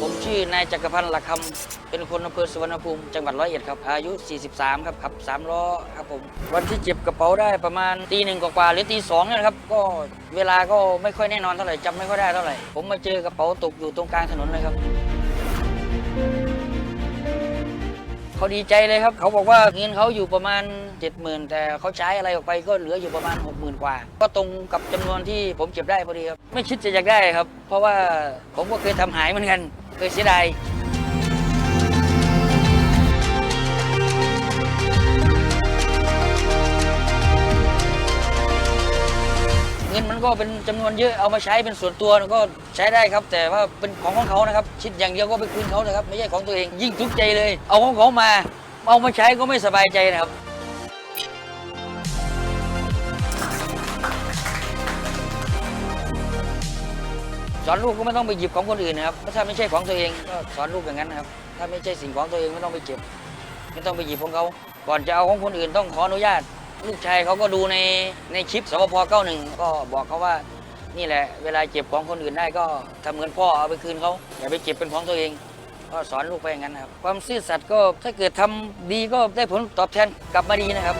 ผมชื่อนายจักรพันธ์หลักคำเป็นคนอำเภอสุวรรณภูมิจังหวัดร้อยเอ็ดครับ อายุ 43 ครับขับสามล้อครับผม วันที่เจ็บกระเป๋าได้ประมาณตีหนึ่งกว่าๆหรือตีสองเนี่ยนะครับก็เวลาก็ไม่ค่อยแน่นอนเท่าไหร่จำไม่ค่อยได้เท่าไหร่ ผมมาเจอกระเป๋าตกอยู่ตรงกลางถนนเลยครับ เขาดีใจเลยครับ เขาบอกว่าเงินเขาอยู่ประมาณ 70,000 แต่เขาใช้อะไรออกไปก็เหลืออยู่ประมาณ 60,000 กว่า ก็ตรงกับจำนวนที่ผมเก็บได้พอดีครับ ไม่คิดจะอยากได้ครับ เพราะว่าผมก็เคยทำหายเหมือนกัน เคยเสียดาย งินมันก็เป็นจำนวนเยอะเอามาใช้เป็นส่วนตัวก็ใช้ได้ครับ แต่ว่าเป็นของของเขานะครับชิดอย่างเดียวก็ไปคืนเขานะครับไม่ใช่ของตัวเองยิ่งทุกข์ใจเลย เอาของเขามาเอามาใช้ก็ไม่สบายใจนะครับสอนลูกก็ไม่ต้องไปหยิบของคนอื่นนะครับถ้าไม่ใช่ของตัวเองก็สอนลูกอย่างนั้นนะครับถ้าไม่ใช่สิ่งของตัวเองไม่ต้องไปเก็บ ไม่ต้องไปหยิบของเขาก่อนจะเอาของคนอื่นต้องขออนุญาต ลูกชายเขาก็ดูในในคลิปสปพ91 ก็บอกเขาว่านี่แหละ เวลาเก็บของคนอื่นได้ก็ทำเหมือนพ่อเอาไปคืนเขาอย่าไปเก็บเป็นของตัวเอง ก็สอนลูกไปอย่างนั้นนะครับ ความซื่อสัตย์ก็ถ้าเกิดทำดีก็ได้ผลตอบแทนกลับมาดีนะครับ